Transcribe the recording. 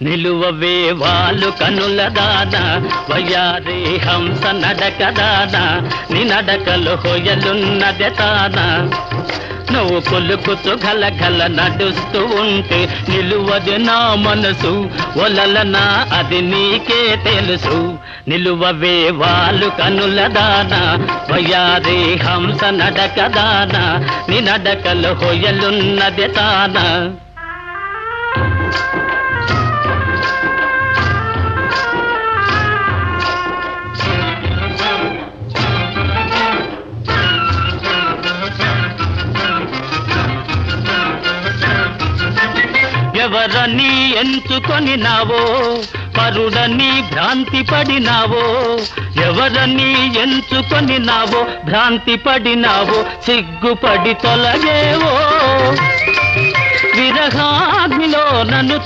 నిలువవే వాళ్ళు కనుల దాన వయ్యారి హంస నడక దాన నీ నడకలు హొయలున్నది తాన నువ్వు కొలుకుతూ గల గల నడుస్తూ ఉంటే నిలువది నా మనసు ఒలలనా అది నీకే తెలుసు. నిలువవే వాళ్ళు కనుల దాన వయ్యారి హంస నడక దాన నీ నడకలు హొయలున్నది తాన ఎవరని ఎంచుకొని నావో పరుడని భ్రాంతి పడినావో ఎవరని ఎంచుకొని నావో భ్రాంతి పడినావో సిగ్గుపడి తొలగేవో. విరహాగ్నిలో నన్ను